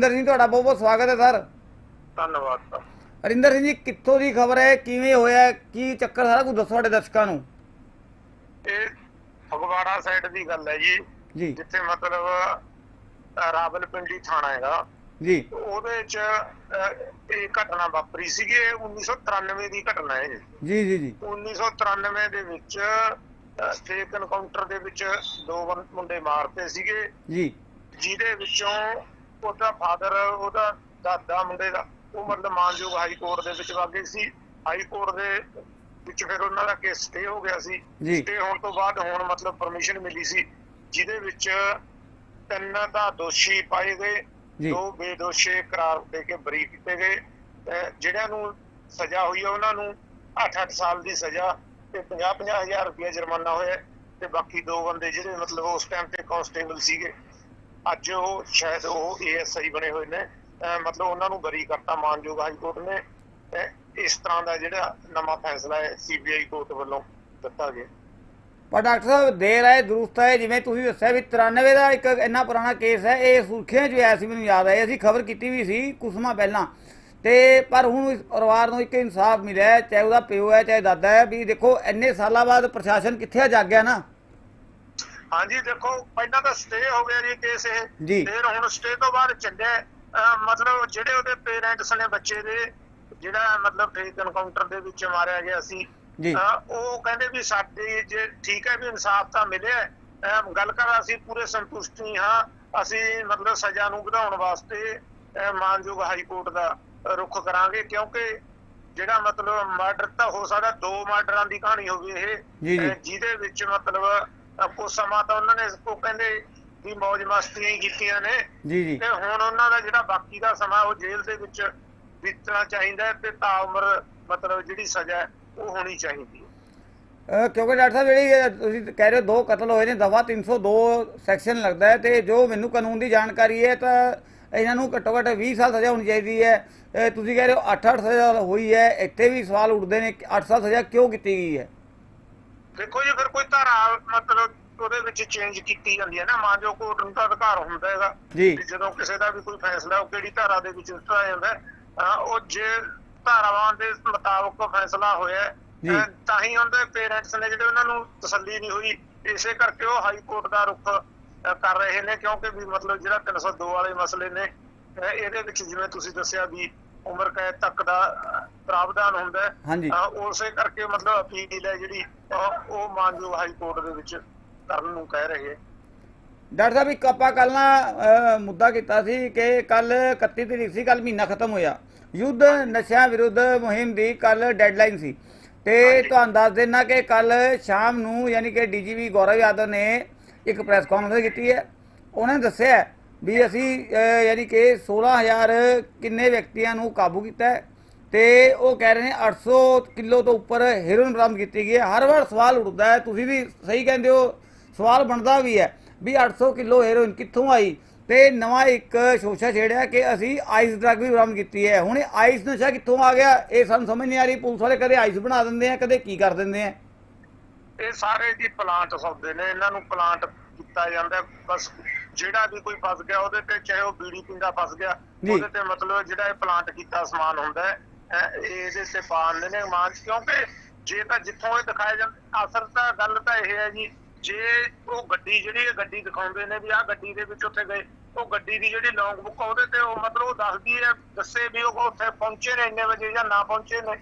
ਅਰਿੰਦਰ ਸਿੰਘ ਤੁਹਾਡਾ ਬਹੁਤ ਬਹੁਤ ਸਵਾਗਤ ਹੈ ਸਰ। ਧੰਨਵਾਦ ਸਰ। ਅਰਿੰਦਰ ਸਿੰਘ ਜੀ ਕਿੱਥੋਂ ਦੀ ਖਬਰ ਹੈ? ਕਿਵੇਂ ਹੋਇਆ? ਕੀ ਚੱਕਰ ਸਾਰਾ ਕੁਝ ਦੱਸੋ ਸਾਡੇ ਦਰਸ਼ਕਾਂ ਨੂੰ। ਇਹ ਫਗਵਾੜਾ ਸਾਈਡ ਦੀ ਗੱਲ ਹੈ ਜੀ। ਜੀ। ਜਿੱਥੇ ਮਤਲਬ ਰਾਵਲਪਿੰਡੀ ਥਾਣਾ ਹੈਗਾ। ਜੀ। ਉਹਦੇ ਚ ਇਹ ਘਟਨਾ ਵਾਪਰੀ ਸੀਗੀ। ਇਹ 1993 ਦੀ ਘਟਨਾ ਹੈ ਜੀ। ਜੀ ਜੀ ਜੀ। 1993 ਦੇ ਵਿੱਚ ਸਟੇਕ ਐਨਕਾਊਂਟਰ ਦੇ ਵਿੱਚ ਦੋ ਮੁੰਡੇ ਮਾਰਤੇ ਸੀਗੇ। ਜੀ। ਜਿਹਦੇ ਵਿੱਚੋਂ ਉਹਦਾ ਫਾਦਰ ਉਹਦਾ ਦਾਦਾ ਮੁੰਡੇ ਦਾ ਉਹ ਮਤਲਬ ਮਾਨਯੋਗ ਹਾਈ ਕੋਰਟ ਦੇ ਵਿੱਚ ਵਾਗੇ ਸੀ ਹਾਈ ਕੋਰਟ ਦੇ ਵਿੱਚ ਫਿਰ ਉਹਨਾਂ ਦਾ ਕੇਸ ਸਟੇ ਹੋ ਗਿਆ ਸੀ। ਸਟੇ ਹੋਣ ਤੋਂ ਬਾਅਦ ਹੁਣ ਮਤਲਬ ਪਰਮਿਸ਼ਨ ਮਿਲੀ ਸੀ ਜਿਹਦੇ ਵਿੱਚ ਤਿੰਨ ਤਾਂ ਦੋਸ਼ੀ ਪਾਏ ਗਏ। ਦੋ ਬੇਦੋਸ਼ੀ ਕਰਾਰ ਦੇ ਕੇ ਬਰੀ ਕੀਤੇ ਗਏ ਜਿਹੜਿਆਂ ਨੂੰ ਸਜ਼ਾ ਹੋਈ ਹੈ ਉਹਨਾਂ ਨੂੰ 8-8 ਸਾਲ ਦੀ ਸਜ਼ਾ ਤੇ 50-50 ਹਜ਼ਾਰ ਰੁਪਏ ਜੁਰਮਾਨਾ ਹੋਇਆ ਤੇ ਬਾਕੀ ਦੋ ਬੰਦੇ ਜਿਹੜੇ ਮਤਲਬ ਉਸ ਟਾਈਮ ਤੇ ਕਾਂਸਟੇਬਲ ਸੀਗੇ ਅੱਜ ਉਹ ਸ਼ਾਇਦ ਉਹ ਏਐਸਆਈ ਬਣੇ ਹੋਏ ਨੇ। ਮਤਲਬ ਉਹਨਾਂ ਨੂੰ ਬਰੀ ਕਰਤਾ ਮਾਨਯੋਗ ਹਾਈ ਕੋਰਟ ਨੇ। ਇਸ ਤਰ੍ਹਾਂ ਦਾ ਜਿਹੜਾ ਨਵਾਂ ਫੈਸਲਾ ਹੈ ਸੀਬੀਆਈ ਕੋਰਟ ਵੱਲੋਂ ਦਿੱਤਾ ਗਿਆ। ਪਰ ਡਾਕਟਰ ਸਾਹਿਬ, ਦੇਰ ਹੈ, ਦਰੁਸਤ ਹੈ, ਜਿਵੇਂ ਤੁਸੀਂ ਦੱਸਿਆ ਵੀ 93 ਦਾ ਇੱਕ ਇੰਨਾ ਪੁਰਾਣਾ ਕੇਸ ਹੈ, ਇਹ ਸੁਰਖੀਆਂ 'ਚ ਆਇਆ ਸੀ, ਮੈਨੂੰ ਯਾਦ ਹੈ ਅਸੀਂ ਖਬਰ ਕੀਤੀ ਵੀ ਸੀ ਕੁਝ ਸਮਾਂ ਪਹਿਲਾਂ। ਤੇ ਪਰ ਹੁਣ ਇਸ ਪਰਿਵਾਰ ਨੂੰ ਇੱਕ ਇਨਸਾਫ ਮਿਲਿਆ ਚਾਹੇ ਉਹਦਾ ਪਿਓ ਹੈ, ਚਾਹੇ ਦਾਦਾ ਹੈ। ਵੀ ਦੇਖੋ, ਇੰਨੇ ਸਾਲਾਂ ਬਾਅਦ ਪ੍ਰਸ਼ਾਸਨ ਕਿੱਥੇ ਜਾਗ ਨਾ। ਹਾਂਜੀ ਦੇਖੋ ਪਹਿਲਾਂ ਤਾਂ ਸਟੇ ਹੋ ਗਿਆ ਜੀ ਕੇਸ ਇਹ। ਫਿਰ ਹੁਣ ਸਟੇ ਤੋਂ ਬਾਅਦ ਚੱਲਿਆ ਮਤਲਬ ਜਿਹੜੇ ਉਹਦੇ ਪੇਰੈਂਟਸ ਨੇ ਬੱਚੇ ਦੇ ਜਿਹੜਾ ਮਤਲਬ ਫੇਕ ਐਨਕਾਊਂਟਰ ਦੇ ਵਿੱਚ ਮਾਰਿਆ ਗਿਆ ਸੀ ਉਹ ਕਹਿੰਦੇ ਵੀ ਸਾਡੀ ਜੇ ਠੀਕ ਹੈ ਵੀ ਇਨਸਾਫ ਤਾਂ ਮਿਲਿਆ ਹੈ, ਗੱਲ ਕਰ ਅਸੀਂ ਪੂਰੇ ਸੰਤੁਸ਼ਟ ਨਹੀਂ ਹਾਂ। ਅਸੀਂ ਮਤਲਬ ਸਜ਼ਾ ਨੂੰ ਵਧਾਉਣ ਵਾਸਤੇ ਮਾਨਯੋਗ ਹਾਈ ਕੋਰਟ ਦਾ ਰੁਖ ਕਰਾਂਗੇ ਕਿਉਂਕਿ ਜਿਹੜਾ ਮਤਲਬ ਮਰਡਰ ਤਾਂ ਹੋ ਸਕਦਾ ਦੋ ਮਰਡਰਾਂ ਦੀ ਕਹਾਣੀ ਹੋਵੇ ਇਹ। ਜੀ, ਜੀ। ਅਹ ਜਿਹਦੇ ਵਿੱਚ ਮਤਲਬ ਕੁਝ ਸਮਾਂ ਤਾਂ ਉਹਨਾਂ ਨੇ ਉਹ ਕਹਿੰਦੇ ਵੀ ਮौज ਮਸਤੀਆਂ ਹੀ ਕੀਤੀਆਂ ਨੇ। ਜੀ ਜੀ। ਤੇ ਹੁਣ ਉਹਨਾਂ ਦਾ ਜਿਹੜਾ ਬਾਕੀ ਦਾ ਸਮਾਂ ਉਹ ਜੇਲ੍ਹ ਦੇ ਵਿੱਚ ਬੀਤਣਾ ਚਾਹੀਦਾ ਹੈ ਤੇ ਤਾਂ ਉਮਰ ਮਤਲਬ ਜਿਹੜੀ ਸਜ਼ਾ ਹੈ, ਉਹ ਹੋਣੀ ਚਾਹੀਦੀ ਹੈ। ਕਿਉਂਕਿ ਡਾਕਟਰ ਸਾਹਿਬ ਜਿਹੜੀ ਤੁਸੀਂ ਕਹਿ ਰਹੇ ਹੋ ਦੋ ਕਤਲ ਹੋਏ ਨੇ ਦਫਾ 302 ਸੈਕਸ਼ਨ ਲੱਗਦਾ ਹੈ ਤੇ ਜੋ ਮੈਨੂੰ ਕਾਨੂੰਨ ਦੀ ਜਾਣਕਾਰੀ ਹੈ ਤਾਂ ਇਹਨਾਂ ਨੂੰ ਘੱਟੋ ਘੱਟ 20 ਸਾਲ ਸਜ਼ਾ ਹੋਣੀ ਚਾਹੀਦੀ ਹੈ। ਤੁਸੀਂ ਕਹਿ ਰਹੇ ਹੋ 8-8 ਸਜ਼ਾ ਹੋਈ ਹੈ ਇੱਥੇ ਵੀ ਸਵਾਲ ਉੱਠਦੇ ਨੇ ਕਿ 8 ਸਾਲ ਸਜ਼ਾ ਕਿਉਂ ਕੀਤੀ ਗਈ ਹੈ? ਦੇਖੋ ਜੀ ਫਿਰ ਕੋਈ ਧਾਰਾ ਮਤਲਬ ਉਹਦੇ ਵਿੱਚ ਚੇਂਜ ਕੀਤੀ ਜਾਂਦੀ ਹੈ ਨਾ ਮਾਨਜੋ ਕੋਰਟ ਨੂੰ ਤਾਂ ਅਧਿਕਾਰ ਹੁੰਦਾ ਹੈਗਾ ਜੀ। ਜਦੋਂ ਕਿਸੇ ਦਾ ਵੀ ਕੋਈ ਫੈਸਲਾ ਉਹ ਕਿਹੜੀ ਧਾਰਾ ਦੇ ਵਿੱਚ ਦਿੱਤਾ ਜਾਂਦਾ ਹੈ, ਉਹ ਜੇ ਧਾਰਾਵਾਂ ਦੇ ਮੁਤਾਬਕ ਫੈਸਲਾ ਹੋਇਆ ਜੀ। ਤਾਂ ਹੀ ਉਹਦੇ ਪੇਰੈਂਟਸ ਨੇ ਜਿਹੜੇ ਉਹਨਾਂ ਨੂੰ ਤਸੱਲੀ ਨਹੀਂ ਹੋਈ ਇਸੇ ਕਰਕੇ ਉਹ ਹਾਈ ਕੋਰਟ ਦਾ ਰੁਖ ਕਰ ਰਹੇ ਨੇ ਕਿਉਂਕਿ ਵੀ ਮਤਲਬ ਜਿਹੜਾ 302 ਵਾਲੇ ਮਸਲੇ ਨੇ ਇਹਦੇ ਵਿੱਚ ਜਿਵੇਂ ਤੁਸੀਂ ਦੱਸਿਆ ਵੀ ਉਮਰ ਕੈਦ ਤੱਕ ਦਾ ਪ੍ਰਾਵਧਾਨ ਹੁੰਦਾ ਹੈ। ਹਾਂਜੀ। ਉਸੇ ਕਰਕੇ ਮਤਲਬ ਅਪੀਲ ਹੈ ਜਿਹੜੀ ਉਹ ਮਾਨਯੋਗ ਹਾਈ ਕੋਰਟ ਦੇ ਵਿੱਚ ਕਰਨ ਨੂੰ ਕਹਿ ਰਹੇ ਡਾਕਟਰ ਸਾਹਿਬ ਇੱਕ ਆਪਾਂ ਕੱਲ ਨਾ ਮੁੱਦਾ ਕੀਤਾ ਸੀ ਕਿ ਕੱਲ 31 ਤਰੀਕ ਸੀ ਕੱਲ ਮਹੀਨਾ ਖਤਮ ਹੋਇਆ। ਯੁੱਧ ਨਸ਼ਿਆਂ ਵਿਰੁੱਧ ਮੁਹਿੰਮ ਦੀ ਕੱਲ ਡੈਡਲਾਈਨ ਸੀ। ਤੇ। ਤੁਹਾਨੂੰ ਦੱਸ ਦੇਣਾ ਕਿ ਕੱਲ ਸ਼ਾਮ ਨੂੰ ਯਾਨੀ ਕਿ ਡੀਜੀਪੀ ਗੌਰਵ ਯਾਦਵ ਨੇ ਇੱਕ ਪ੍ਰੈਸ ਕਾਨਫਰੰਸ ਕੀਤੀ ਹੈ। ਉਹਨਾਂ ਨੇ ਦੱਸਿਆ ਵੀ ਅਸੀਂ ਯਾਨੀ ਕਿ 16000 ਕਿੰਨੇ ਵਿਅਕਤੀਆਂ ਨੂੰ ਕਾਬੂ ਕੀਤਾ ਹੈ ਤੇ ਉਹ ਕਹਿ ਰਹੇ ਨੇ 800 ਕਿਲੋ ਤੋਂ ਉੱਪਰ ਹੈਰੋਇਨ ਬਰਾਮਦ ਕੀਤੀ ਗਈ ਹੈ। ਹਰ ਵਾਰ ਸਵਾਲ ਉੱਠਦਾ ਹੈ, ਤੁਸੀਂ ਵੀ ਸਹੀ ਕਹਿੰਦੇ ਹੋ, ਸਵਾਲ ਬਣਦਾ ਵੀ ਹੈ ਵੀ 800 ਕਿਲੋ ਹੈਰੋਇਨ ਕਿੱਥੋਂ ਆਈ? ਤੇ ਨਵਾਂ ਇੱਕ ਸ਼ੋਸ਼ਾ ਛੇੜਿਆ ਕਿ ਅਸੀਂ ਆਈਸ ਡਰੱਗ ਵੀ ਬਰਾਮਦ ਕੀਤੀ ਹੈ। ਹੁਣ ਇਹ ਆਈਸ ਨਸ਼ਾ ਕਿੱਥੋਂ ਆ ਗਿਆ? ਇਹ ਸਾਨੂੰ ਸਮਝ ਨਹੀਂ ਆ ਰਹੀ। ਪੁਲਿਸ ਵਾਲੇ ਕਦੇ ਆਈਸ ਬਣਾ ਦਿੰਦੇ ਆ, ਕਦੇ ਕੀ ਕਰ ਦਿੰਦੇ ਆ? ਇਹ ਸਾਰੇ ਜੀ ਪਲਾਂਟ ਸੌਦੇ ਨੇ। ਇਹਨਾਂ ਨੂੰ ਪਲਾਂਟ ਕੀਤਾ ਜਾਂਦਾ ਬਸ ਜਿਹੜਾ ਵੀ ਕੋਈ ਫਸ ਗਿਆ ਉਹਦੇ ਤੇ ਚਾਹੇ ਉਹ ਬੀੜੀ ਪਿੰਦਾ ਫਸ ਗਿਆ। ਉਹਦੇ ਤੇ ਮਤਲਬ ਜਿਹੜਾ ਇਹ ਪਲਾਂਟ ਕੀਤਾ ਸਮਾਨ ਹੁੰਦਾ ਹੈ ਇਹਦੇ ਤੇ ਪਾਉਂਦੇ ਨੇ ਮਾਨ ਕਿਉਂਕਿ ਜੇ ਤਾਂ ਜਿੱਥੋਂ ਇਹ ਦਿਖਾਇਆ ਜਾਂਦਾ ਅਸਰ ਤਾਂ ਗੱਲ ਤਾਂ ਇਹ ਹੈ ਜੀ ਜੇ ਉਹ ਗੱਡੀ ਜਿਹੜੀ ਇਹ ਗੱਡੀ ਦਿਖਾਉਂਦੇ ਨੇ ਵੀ ਆਹ ਗੱਡੀ ਦੇ ਵਿੱਚ ਉੱਥੇ ਗਏ ਉਹ ਗੱਡੀ ਦੀ ਜਿਹੜੀ ਲੌਂਗ ਬੁੱਕ ਉਹਦੇ ਤੇ ਉਹ ਮਤਲਬ ਉਹ ਦੱਸਦੀ ਹੈ ਦੱਸੇ ਵੀ ਉਹ ਉੱਥੇ ਪਹੁੰਚੇ ਨੇ ਇੰਨੇ ਵਜੇ ਜਾਂ ਨਾ ਪਹੁੰਚੇ ਨੇ।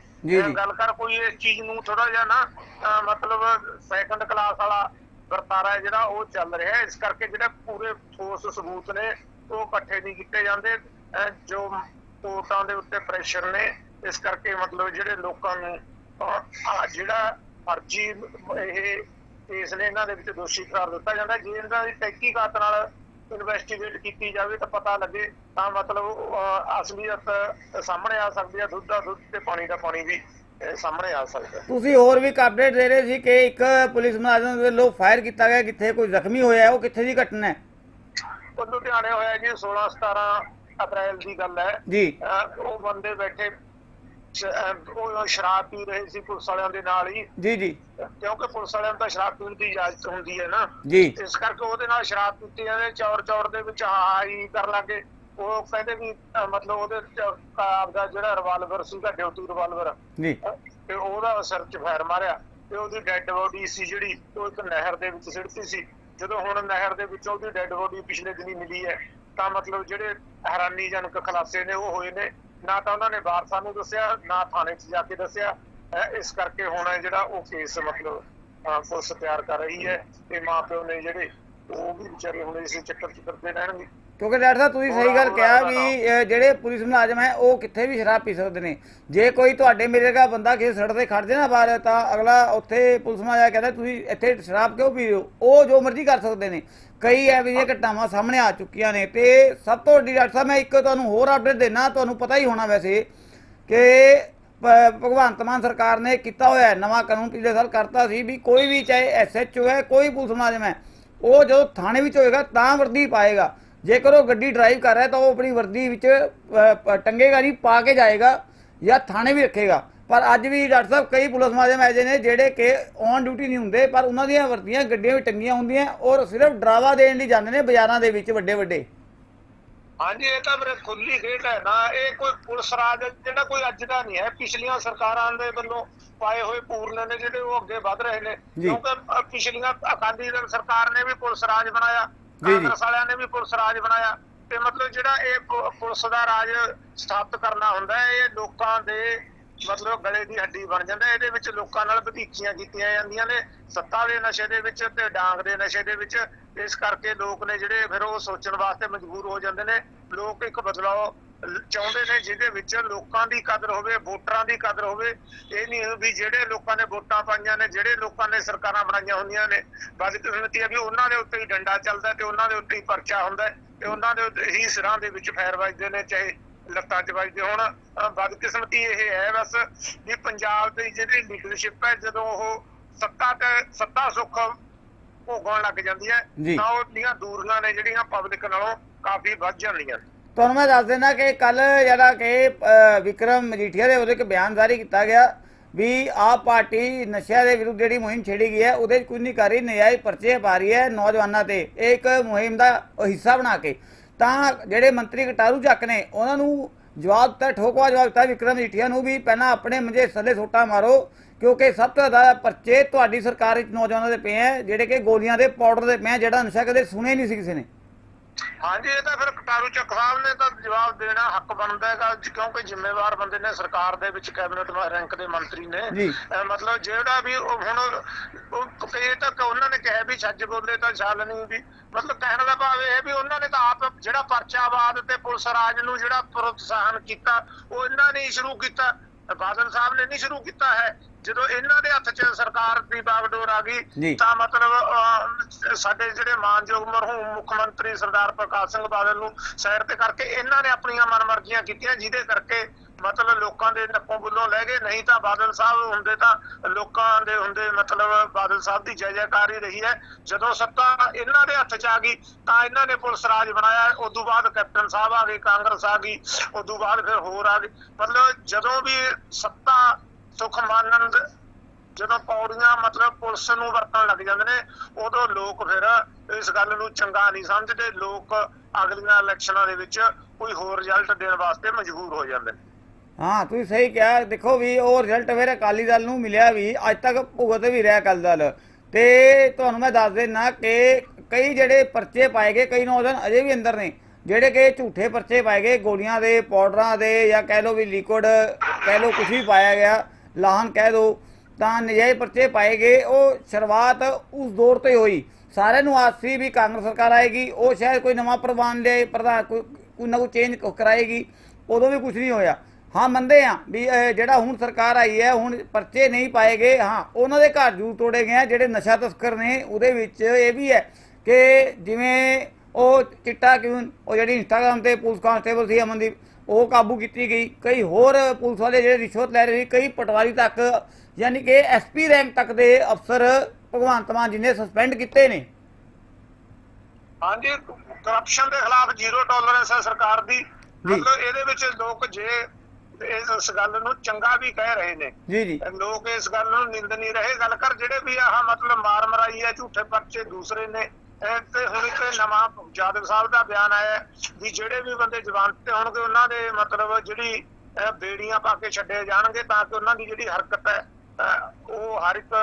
ਗੱਲ ਕਰ ਕੋਈ ਇਸ ਚੀਜ਼ ਨੂੰ ਥੋੜਾ ਜਿਹਾ ਨਾ ਮਤਲਬ ਸੈਕੰਡ ਕਲਾਸ ਵਾਲਾ ਵਰਤਾਰਾ ਹੈ ਜਿਹੜਾ ਉਹ ਚੱਲ ਰਿਹਾ ਹੈ। ਇਸ ਕਰਕੇ ਜਿਹੜੇ ਪੂਰੇ ਠੋਸ ਸਬੂਤ ਨੇ ਉਹ ਇਕੱਠੇ ਨਹੀਂ ਕੀਤੇ ਜਾਂਦੇ। ਜੋ ਕੋਰਟਾਂ ਦੇ ਉੱਤੇ ਪ੍ਰੈਸ਼ਰ ਨੇ ਇਸ ਕਰਕੇ ਮਤਲਬ ਜਿਹੜੇ ਲੋਕਾਂ ਨੂੰ ਜਿਹੜਾ ਫਰਜੀ ਇਹ ਕੇਸ ਨੇ ਇਹਨਾਂ ਦੇ ਵਿੱਚ ਦੋਸ਼ੀ ਕਰਾਰ ਦਿੱਤਾ ਜਾਂਦਾ ਜੇ ਇਹਨਾਂ ਦੀ ਤਹਿਕੀਕਾਤ ਨਾਲ ਇਨਵੈਸਟੀਗੇਟ ਕੀਤੀ ਜਾਵੇ ਤਾਂ ਪਤਾ ਲੱਗੇ ਤਾਂ ਮਤਲਬ ਅਹ, ਅਸਲੀਅਤ ਸਾਹਮਣੇ ਆ ਸਕਦੀ ਹੈ। ਦੁੱਧ ਦਾ ਦੁੱਧ ਤੇ ਪਾਣੀ ਦਾ ਪਾਣੀ ਵੀ। ਸਾਹਮਣੇ ਆ ਸਕਦਾ। ਤੁਸੀਂ ਹੋਰ ਵੀ ਅਪਡੇਟ ਦੇ ਰਹੇ ਸੀ ਕਿ ਇੱਕ ਪੁਲਿਸ ਮੁਲਾਜ਼ਮ ਵੱਲੋਂ ਫਾਇਰ ਕੀਤਾ ਗਿਆ ਕਿੱਥੇ ਕੋਈ ਜ਼ਖਮੀ ਹੋਇਆ ਹੈ, ਉਹ ਕਿੱਥੇ ਦੀ ਘਟਨਾ ਹੈ? ਉਹ ਲੁਧਿਆਣੇ ਹੋਇਆ ਜੀ 16 17 ਅਪ੍ਰੈਲ ਦੀ ਗੱਲ ਹੈ। ਜੀ। ਅਹ ਉਹ ਬੰਦੇ ਬੈਠੇ ਸ਼- ਅਹ ਉਹ ਸ਼ਰਾਬ ਪੀ ਰਹੇ ਸੀ ਪੁਲਿਸ ਵਾਲਿਆਂ ਦੇ ਨਾਲ ਹੀ। ਜੀ ਜੀ। ਕਿਉਂਕਿ ਪੁਲਿਸ ਵਾਲਿਆਂ ਨੂੰ ਤਾਂ ਸ਼ਰਾਬ ਪੀਣ ਦੀ ਇਜਾਜ਼ਤ ਹੁੰਦੀ ਹੈ ਨਾ। ਜੀ। ਇਸ ਕਰਕੇ ਉਹਦੇ ਨਾਲ ਸ਼ਰਾਬ ਪੀਤੀ ਜਾਂਦੇ ਚੌਰ ਚੌਰ ਦੇ ਵਿੱਚ ਹਾਈ ਕਰ ਲਾਗੇ ਉਹ ਕਹਿੰਦੇ ਵੀ ਅਹ, ਮਤਲਬ ਉਹਦੇ ਚ ਆਪਦਾ ਜਿਹੜਾ ਰਿਵਾਲਵਰ ਸੀਗਾ ਡਿਊਟੀ ਰਿਵਾਲਵਰ ਜੀ। ਤੇ ਉਹਦਾ ਸਿਰ 'ਚ ਫਾਇਰ ਮਾਰਿਆ ਤੇ ਉਹਦੀ ਡੈੱਡ ਬੋਡੀ ਸੀ ਜਿਹੜੀ ਉਹ ਇੱਕ ਨਹਿਰ ਦੇ ਵਿੱਚ ਸਿੱਟਤੀ ਸੀ। ਜਦੋਂ ਹੁਣ ਨਹਿਰ ਦੇ ਵਿੱਚੋਂ ਉਹਦੀ ਡੈੱਡ ਬੋਡੀ ਪਿਛਲੇ ਦਿਨੀ ਮਿਲੀ ਹੈ ਤਾਂ ਮਤਲਬ ਜਿਹੜੇ ਹੈਰਾਨੀਜਨਕ ਖੁਲਾਸੇ ਨੇ ਉਹ ਹੋਏ ਨੇ। ਨਾ ਤਾਂ ਉਹਨਾਂ ਨੇ ਵਾਰਸਾਂ ਨੂੰ ਦੱਸਿਆ ਨਾ ਥਾਣੇ 'ਚ ਜਾ ਕੇ ਦੱਸਿਆ। ਅਹ ਇਸ ਕਰਕੇ ਹੁਣ ਇਹ ਜਿਹੜਾ ਉਹ ਕੇਸ ਮਤਲਬ ਅਹ ਪੁਲਿਸ ਤਿਆਰ ਕਰ ਰਹੀ ਹੈ ਤੇ ਮਾਪਿਓ ਨੇ ਜਿਹੜੇ ਉਹ ਵੀ ਵਿਚਾਰੇ ਹੁਣ ਇਸੇ ਚੱਕਰ 'ਚ ਫਿਰਦੇ ਰਹਿਣਗੇ। ਕਿਉਂਕਿ ਡਾਕਟਰ ਸਾਹਿਬ ਤੁਸੀਂ ਸਹੀ ਗੱਲ ਕਿਹਾ ਵੀ ਜਿਹੜੇ ਪੁਲਿਸ ਮੁਲਾਜ਼ਮ ਹੈ ਉਹ ਕਿੱਥੇ ਵੀ ਸ਼ਰਾਬ ਪੀ ਸਕਦੇ ਨੇ। ਜੇ ਕੋਈ ਤੁਹਾਡੇ ਮੇਰੇ ਦਾ ਬੰਦਾ ਕਿਸੇ ਸੜਕ ਤੇ ਖੜ ਜੇ ਨਾ ਬਾਹਰ ਤਾਂ ਅਗਲਾ ਉੱਥੇ ਪੁਲਿਸ ਮੁਲਾਜ਼ਮ ਕਹਿੰਦਾ ਤੁਸੀਂ ਇੱਥੇ ਸ਼ਰਾਬ ਕਿਉਂ ਪੀ ਰਹੇ ਹੋ? ਉਹ ਜੋ ਮਰਜ਼ੀ ਕਰ ਸਕਦੇ ਨੇ। ਕਈ ਇਹੋ ਜਿਹੀਆਂ ਘਟਨਾਵਾਂ ਸਾਹਮਣੇ ਆ ਚੁੱਕੀਆਂ ਨੇ। ਤੇ ਸਭ ਤੋਂ ਵੱਡੀ ਡਾਕਟਰ ਸਾਹਿਬ ਮੈਂ ਇੱਕ ਤੁਹਾਨੂੰ ਹੋਰ ਅਪਡੇਟ ਦੇਣਾ ਤੁਹਾਨੂੰ ਪਤਾ ਹੀ ਹੋਣਾ ਵੈਸੇ ਕਿ ਭਗਵੰਤ ਮਾਨ ਸਰਕਾਰ ਨੇ ਕੀਤਾ ਹੋਇਆ ਨਵਾਂ ਕਾਨੂੰਨ ਪਿਛਲੇ ਸਾਲ ਕਰਤਾ ਸੀ ਵੀ ਕੋਈ ਵੀ ਚਾਹੇ ਐਸਐਚਓ ਹੈ ਕੋਈ ਪੁਲਿਸ ਮੁਲਾਜ਼ਮ ਹੈ ਉਹ ਜਦੋਂ ਥਾਣੇ ਵਿੱਚ ਹੋਏਗਾ ਤਾਂ ਵਰਦੀ ਪਾਏਗਾ। ਜੇਕਰ ਉਹ ਗੱਡੀ ਡਰਾਈਵ ਕਰ ਰਿਹਾ ਤਾਂ ਉਹ ਆਪਣੀ ਵਰਦੀ ਵਿੱਚ ਟੰਗੇਗਾ ਨਹੀਂ ਪਾ ਕੇ ਜਾਏਗਾ ਜਾਂ ਥਾਣੇ ਵੀ ਰੱਖੇਗਾ ਪਰ ਅੱਜ ਵੀ ਡਾਕਟਰ ਸਾਹਿਬ ਕਈ ਪੁਲਿਸ ਮੁਲਾਜ਼ਮ ਐਜੇ ਨੇ ਜਿਹੜੇ ਕਿ ਔਨ ਡਿਊਟੀ ਨਹੀਂ ਹੁੰਦੇ ਪਰ ਉਹਨਾਂ ਦੀਆਂ ਵਰਦੀਆਂ ਗੱਡੀਆਂ ਵਿੱਚ ਟੰਗੀਆਂ ਹੁੰਦੀਆਂ ਔਰ ਸਿਰਫ ਡਰਾਵਾ ਦੇਣ ਲਈ ਜਾਂਦੇ ਨੇ ਬਾਜ਼ਾਰਾਂ ਦੇ ਵਿੱਚ ਵੱਡੇ ਵੱਡੇ ਹਾਂਜੀ ਇਹ ਤਾਂ ਮੇਰੇ ਖੁੱਲੀ ਖੇਡ ਹੈ ਨਾ ਇਹ ਕੋਈ ਪੁਲਿਸ ਰਾਜ ਜਿਹੜਾ ਕੋਈ ਅੱਜ ਦਾ ਨਹੀਂ ਹੈ ਪਿਛਲੀਆਂ ਸਰਕਾਰਾਂ ਦੇ ਵੱਲੋਂ ਪਾਏ ਹੋਏ ਪੂਰਨ ਨੇ ਜਿਹੜੇ ਉਹ ਅੱਗੇ ਵਧ ਰਹੇ ਨੇ। ਕਿਉਂਕਿ ਪਿਛਲੀਆਂ ਅਕਾਲੀ ਦਲ ਸਰਕਾਰ ਨੇ ਵੀ ਪੁਲਿਸ ਰਾਜ ਬਣਾਇਆ। ਕਾਂਗਰਸ ਵਾਲਿਆਂ ਨੇ ਵੀ ਪੁਲਿਸ ਰਾਜ ਬਣਾਇਆ। ਤੇ ਮਤਲਬ ਜਿਹੜਾ ਇਹ ਪੁਲਿਸ ਦਾ ਰਾਜ ਸਥਾਪਿਤ ਕਰਨਾ ਹੁੰਦਾ ਇਹ ਲੋਕਾਂ ਦੇ ਮਤਲਬ ਗਲੇ ਦੀ ਹੱਡੀ ਬਣ ਜਾਂਦਾ ਇਹਦੇ ਵਿੱਚ ਲੋਕਾਂ ਨਾਲ ਵਧੀਕੀਆਂ ਕੀਤੀਆਂ ਜਾਂਦੀਆਂ ਨੇ। ਸੱਤਾ ਦੇ ਨਸ਼ੇ ਦੇ ਵਿੱਚ ਤੇ ਡਾਂਗ ਦੇ ਨਸ਼ੇ ਦੇ ਵਿੱਚ। ਇਸ ਕਰਕੇ ਲੋਕ ਨੇ ਜਿਹੜੇ ਫਿਰ ਉਹ ਸੋਚਣ ਵਾਸਤੇ ਮਜਬੂਰ ਹੋ ਜਾਂਦੇ ਨੇ। ਲੋਕ ਇੱਕ ਬਦਲਾਅ ਚਾਹੁੰਦੇ ਨੇ ਜਿਹਦੇ ਵਿੱਚ ਲੋਕਾਂ ਦੀ ਕਦਰ ਹੋਵੇ ਵੋਟਰਾਂ ਦੀ ਕਦਰ ਹੋਵੇ ਇਹ ਨਹੀਂ ਵੀ ਜਿਹੜੇ ਲੋਕਾਂ ਨੇ ਵੋਟਾਂ ਪਾਈਆਂ ਨੇ ਜਿਹੜੇ ਲੋਕਾਂ ਨੇ ਸਰਕਾਰਾਂ ਬਣਾਈਆਂ ਹੁੰਦੀਆਂ ਨੇ ਬਦਕਿਸਮਤੀ ਹੈ ਵੀ ਉਹਨਾਂ ਦੇ ਉੱਤੇ ਹੀ ਡੰਡਾ ਚੱਲਦਾ ਤੇ ਉਹਨਾਂ ਦੇ ਉੱਤੇ ਹੀ ਪਰਚਾ ਹੁੰਦਾ ਤੇ ਉਹਨਾਂ ਦੇ ਉੱਤੇ ਹੀ ਸਿਰਾਂ ਦੇ ਵਿੱਚ ਫੈਰ ਵੱਜਦੇ ਨੇ ਚਾਹੇ ਲੱਤਾਂ 'ਚ ਵੱਜਦੇ ਹੁਣ ਬਦਕਿਸਮਤੀ ਇਹ ਹੈ ਬਸ ਵੀ ਪੰਜਾਬ ਦੀ ਜਿਹੜੀ ਲੀਡਰਸ਼ਿਪ ਹੈ ਜਦੋਂ ਉਹ ਸੱਤਾ ਤੇ ਸੱਤਾ ਸੁੱਖ ਭੋਗਣ ਲੱਗ ਜਾਂਦੀ ਹੈ। ਤਾਂ ਉਹਦੀਆਂ ਦੂਰੀਆਂ ਨੇ ਜਿਹੜੀਆਂ ਪਬਲਿਕ ਨਾਲੋਂ ਕਾਫੀ ਵੱਧ ਜਾਂਦੀਆਂ ਨੇ ਤੁਹਾਨੂੰ ਮੈਂ ਦੱਸ ਦੇਣਾ ਕਿ ਕੱਲ ਜਿਹੜਾ ਕਿ ਵਿਕਰਮ ਮਜੀਠੀਆ ਦੇ ਉਹਦੇ ਇੱਕ ਬਿਆਨ ਜਾਰੀ ਕੀਤਾ ਗਿਆ ਵੀ ਆਪ ਪਾਰਟੀ ਨਸ਼ਿਆਂ ਦੇ ਵਿਰੁੱਧ ਜਿਹੜੀ ਮੁਹਿੰਮ ਛੇੜੀ ਗਈ ਹੈ, ਉਹਦੇ 'ਚ ਕੁਝ ਨਹੀਂ ਕਰ ਰਹੀ, ਨਜਾਇਜ਼ ਪਰਚੇ ਪਾ ਰਹੀ ਹੈ ਨੌਜਵਾਨਾਂ ਤੇ, ਇਹ ਇੱਕ ਮੁਹਿੰਮ ਦਾ ਹਿੱਸਾ ਬਣਾ ਕੇ। ਤਾਂ ਜਿਹੜੇ ਮੰਤਰੀ ਕਟਾਰੂ ਚੱਕ ਨੇ, ਉਹਨਾਂ ਨੂੰ ਜਵਾਬ ਦਿੱਤਾ, ਠੋਕਵਾ ਜਵਾਬ ਦਿੱਤਾ ਵਿਕਰਮ ਮਜੀਠੀਆ ਨੂੰ ਵੀ ਪਹਿਲਾਂ ਆਪਣੇ ਮੰਜੇ ਥੱਲੇ ਸੋਟਾ ਮਾਰੋ, ਕਿਉਂਕਿ ਸਭ ਤੋਂ ਜ਼ਿਆਦਾ ਪਰਚੇ ਤੁਹਾਡੀ ਸਰਕਾਰ ਵਿੱਚ ਨੌਜਵਾਨਾਂ ਦੇ ਪਏ ਹੈ, ਜਿਹੜੇ ਕਿ ਗੋਲੀਆਂ ਦੇ ਪਾਊਡਰ ਦੇ ਪਏ ਹੈ, ਜਿਹੜਾ ਨਸ਼ਾ ਕਦੇ ਸੁਣੇ ਨਹੀਂ ਸੀ ਕਿਸੇ ਨੇ। ਹਾਂਜੀ ਇਹ ਤਾਂ ਫਿਰ ਕਟਾਰੂ ਚੱਕ ਸਾਹਿਬ ਨੇ ਤਾਂ ਜਵਾਬ ਦੇਣਾ ਹੱਕ ਬਣਦਾ ਹੈਗਾ ਕਿਉਂਕਿ ਜ਼ਿੰਮੇਵਾਰ ਬੰਦੇ ਨੇ ਸਰਕਾਰ ਦੇ ਵਿੱਚ ਕੈਬਨਿਟ ਰੈਂਕ ਦੇ ਮੰਤਰੀ ਨੇ। ਮਤਲਬ ਜਿਹੜਾ ਵੀ ਉਹ ਹੁਣ ਉਹ ਕਈ ਤੱਕ ਉਹਨਾਂ ਨੇ ਕਿਹਾ ਵੀ ਛੱਜ ਬੋਲੇ ਤਾਂ ਛਾਲ ਨਹੀਂ ਵੀ ਮਤਲਬ ਕਹਿਣ ਦਾ ਭਾਵ ਇਹ ਹੈ ਵੀ ਉਹਨਾਂ ਨੇ ਤਾਂ ਆਪ ਜਿਹੜਾ ਪਰਚਾਵਾਦ ਤੇ ਪੁਲਿਸ ਰਾਜ ਨੂੰ ਜਿਹੜਾ ਪ੍ਰੋਤਸਾਹਨ ਕੀਤਾ ਉਹ ਇਹਨਾਂ ਨੇ ਸ਼ੁਰੂ ਕੀਤਾ। ਬਾਦਲ ਸਾਹਿਬ ਨੇ ਨਹੀਂ ਸ਼ੁਰੂ ਕੀਤਾ ਹੈ ਜਦੋਂ ਇਹਨਾਂ ਦੇ ਹੱਥ 'ਚ ਸਰਕਾਰ ਦੀ ਬਾਗਡੋਰ ਆ। ਗਈ ਤਾਂ ਮਤਲਬ ਸਾਡੇ ਜਿਹੜੇ ਮਾਨਯੋਗ ਮਰਹੂਮ ਮੁੱਖ ਮੰਤਰੀ ਸਰਦਾਰ ਪ੍ਰਕਾਸ਼ ਸਿੰਘ ਬਾਦਲ ਨੂੰ ਸਾਈਡ ਤੇ ਕਰਕੇ ਇਹਨਾਂ ਨੇ ਆਪਣੀਆਂ ਮਨਮਰਜ਼ੀਆਂ ਕੀਤੀਆਂ ਜਿਹਦੇ ਕਰਕੇ ਮਤਲਬ ਲੋਕਾਂ ਦੇ ਨੱਕੋਂ ਬੁੱਲੋਂ ਲੈ ਗਏ, ਨਹੀਂ ਤਾਂ ਬਾਦਲ ਸਾਹਿਬ ਹੁੰਦੇ ਤਾਂ ਲੋਕਾਂ ਦੇ ਹੁੰਦੇ, ਮਤਲਬ ਬਾਦਲ ਸਾਹਿਬ ਦੀ ਜੈ ਜੈਕਾਰ ਹੀ ਰਹੀ ਹੈ। ਜਦੋਂ ਸੱਤਾ ਇਹਨਾਂ ਦੇ ਹੱਥ 'ਚ ਆ ਗਈ, ਤਾਂ ਇਹਨਾਂ ਨੇ ਪੁਲਿਸ ਰਾਜ ਬਣਾਇਆ ਉਸ ਤੋਂ ਬਾਅਦ ਕੈਪਟਨ ਸਾਹਿਬ ਆ ਗਏ, ਕਾਂਗਰਸ ਆ ਗਈ ਉਸ ਤੋਂ ਬਾਅਦ ਫਿਰ ਹੋਰ ਆ ਗਈ ਮਤਲਬ ਜਦੋਂ ਵੀ ਸੱਤਾ ਸੁਖ ਮਾਨੰਦ ਜਦੋਂ ਪੌੜੀਆਂ, ਮਤਲਬ ਪੁਲਿਸ ਨੂੰ ਵਰਤਣ ਲੱਗ ਜਾਂਦੇ ਨੇ, ਉਦੋਂ ਲੋਕ ਫਿਰ ਇਸ ਗੱਲ ਨੂੰ ਚੰਗਾ ਨਹੀਂ ਸਮਝਦੇ। ਲੋਕ ਅਗਲੀਆਂ ਇਲੈਕਸ਼ਨਾਂ ਦੇ ਵਿੱਚ ਕੋਈ ਹੋਰ ਰਿਜ਼ਲਟ ਦੇਣ ਵਾਸਤੇ ਮਜਬੂਰ ਹੋ ਜਾਂਦੇ ਨੇ। ਹਾਂ, ਤੁਸੀਂ ਸਹੀ ਕਿਹਾ। ਦੇਖੋ ਵੀ ਉਹ ਰਿਜ਼ਲਟ ਫਿਰ ਅਕਾਲੀ ਦਲ ਨੂੰ ਮਿਲਿਆ ਵੀ, ਅੱਜ ਤੱਕ ਭੁਗਤ ਵੀ ਰਿਹਾ ਅਕਾਲੀ ਦਲ। ਤੇ ਤੁਹਾਨੂੰ ਮੈਂ ਦੱਸ ਦੇਣਾ ਕਿ ਕਈ ਜਿਹੜੇ ਪਰਚੇ ਪਾਏ ਗਏ, ਕਈ ਨੌਜਵਾਨ ਅਜੇ ਵੀ ਅੰਦਰ ਨੇ, ਜਿਹੜੇ ਕਿ ਝੂਠੇ ਪਰਚੇ ਪਾਏ ਗਏ, ਗੋਲੀਆਂ ਦੇ, ਪਾਊਡਰਾਂ ਦੇ ਜਾਂ ਕਹਿ ਲਓ ਵੀ ਲਿਕੁਇਡ ਕਹਿ ਲਓ ਕੁਝ ਵੀ ਪਾਇਆ ਗਿਆ, ਲਾਹਨ ਕਹਿ ਦਿਓ ਤਾਂ ਨਜਾਇਜ਼ ਪਰਚੇ ਪਾਏ ਗਏ। ਉਹ ਸ਼ੁਰੂਆਤ ਉਸ ਦੌਰ ਤੋਂ ਹੀ ਹੋਈ। ਸਾਰਿਆਂ ਨੂੰ ਆਸ ਸੀ ਵੀ ਕਾਂਗਰਸ ਸਰਕਾਰ ਆਏਗੀ, ਉਹ ਸ਼ਾਇਦ ਕੋਈ ਨਵਾਂ ਪ੍ਰਵਾਨ ਦੇ ਪ੍ਰਧਾਨ ਕੋਈ ਕੋਈ ਨਾ ਕੋਈ ਚੇਂਜ ਕਰਾਏਗੀ, ਉਦੋਂ ਵੀ ਕੁਝ ਨਹੀਂ ਹੋਇਆ। ਹਾਂ ਮੰਨਦੇ ਆ ਵੀ ਜਿਹੜਾ ਹੁਣ ਸਰਕਾਰ ਆਈ ਹੈ ਹੁਣ ਪਰਚੇ ਨਹੀਂ ਪਾਏ ਗਏ। ਹਾਂ ਉਹਨਾਂ ਦੇ ਘਰ ਜੂ ਤੋੜੇ ਗਏ ਆ ਜਿਹੜੇ ਨਸ਼ਾ ਤਸਕਰ ਨੇ ਉਹਦੇ ਵਿੱਚ ਇਹ ਵੀ ਹੈ ਕਿ ਜਿਵੇਂ ਉਹ ਚਿੱਟਾ ਕਿਉਂ ਉਹ ਜਿਹੜੀ ਇੰਸਟਾਗ੍ਰਾਮ ਤੇ ਪੁਲਿਸ ਕਾਂਸਟੇਬਲ ਸੀ ਅਮਨਦੀਪ ਉਹ ਕਾਬੂ ਕੀਤੀ ਗਈ। ਕਈ ਹੋਰ ਪੁਲਿਸ ਵਾਲੇ ਜਿਹੜੇ ਰਿਸ਼ਵਤ ਲੈ ਰਹੇ ਸੀ ਕਈ ਪਟਵਾਰੀ ਤੱਕ ਯਾਨੀ ਕਿ ਐਸਪੀ ਰੈਂਕ ਤੱਕ ਦੇ ਅਫਸਰ ਭਗਵੰਤ ਮਾਨ ਜੀ ਨੇ ਸਸਪੈਂਡ ਕੀਤੇ ਨੇ। ਹਾਂਜੀ ਕਰਪਸ਼ਨ ਦੇ ਖਿਲਾਫ ਜ਼ੀਰੋ ਟੋਲਰੈਂਸ ਹੈ ਸਰਕਾਰ ਦੀ। ਮਤਲਬ ਇਹਦੇ ਵਿੱਚ ਲੋਕ ਜੇ ਇਸ ਗੱਲ ਨੂੰ ਚੰਗਾ ਵੀ ਕਹਿ ਰਹੇ ਨੇ। ਜੀ ਜੀ। ਲੋਕ ਇਸ ਗੱਲ ਨੂੰ ਨਿੰਦ ਨਹੀਂ ਰਹੇ। ਗੱਲ ਕਰ ਜਿਹੜੇ ਵੀ ਆਹ ਮਤਲਬ ਮਾਰ ਮਰਾਈ ਹੈ ਝੂਠੇ ਪਰਚੇ ਦੂਸਰੇ ਨੇ ਤੇ ਹੁਣ ਇੱਕ ਨਵਾਂ ਜਾਦਵ ਸਾਹਿਬ ਦਾ ਬਿਆਨ ਆਇਆ ਵੀ ਜਿਹੜੇ ਵੀ ਬੰਦੇ ਜਵਾਨ ਤੇ ਹੋਣਗੇ ਉਹਨਾਂ ਦੇ ਮਤਲਬ ਜਿਹੜੀ ਬੇੜੀਆਂ ਪਾ ਕੇ ਛੱਡੇ ਜਾਣਗੇ ਤਾਂ ਕਿ ਉਹਨਾਂ ਦੀ ਜਿਹੜੀ ਹਰਕਤ ਹੈ ਉਹ ਹਰ ਇੱਕ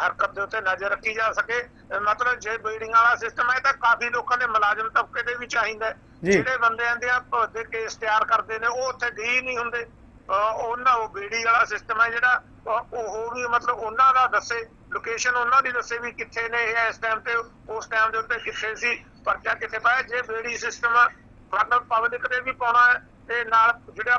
ਹਰਕਤ ਦੇ ਉੱਤੇ ਨਜ਼ਰ ਰੱਖੀ ਜਾ ਸਕੇ। ਮਤਲਬ ਜੇ ਬੀਡਿੰਗ ਵਾਲਾ ਸਿਸਟਮ ਹੈ ਤਾਂ ਕਾਫੀ ਲੋਕਾਂ ਦੇ ਮੁਲਾਜ਼ਮ ਤਬਕੇ ਦੇ ਵੀ ਚਾਹੀਦਾ। ਜਿਹੜੇ ਬੰਦਿਆਂ ਦੇ ਆ ਦੇ ਕੇਸ ਤਿਆਰ ਕਰਦੇ ਨੇ, ਉਹ ਉੱਥੇ ਦੇ ਨਹੀਂ ਹੁੰਦੇ। ਉਹਨਾਂ ਉਹ ਬੀੜੀ ਵਾਲਾ ਸਿਸਟਮ ਹੈ ਜਿਹੜਾ ਉਹ ਵੀ ਮਤਲਬ ਉਹਨਾਂ ਦਾ ਦੱਸੇ ਲੋਕੇਸ਼ਨ ਉਹਨਾਂ ਦੀ ਦੱਸੇ ਵੀ ਕਿੱਥੇ ਨੇ ਇਹ ਇਸ ਟਾਈਮ ਤੇ, ਉਸ ਟਾਈਮ ਦੇ ਉੱਤੇ ਕਿੱਥੇ ਸੀ, ਪਰਚਾ ਕਿੱਥੇ ਪਾਇਆ। ਜੇ ਬੀੜੀ ਸਿਸਟਮ ਮਤਲਬ ਪਬਲਿਕ ਦੇ ਵੀ ਪਾਉਣਾ ਹੈ ਤੇ ਨਾਲ ਜਿਹੜਾ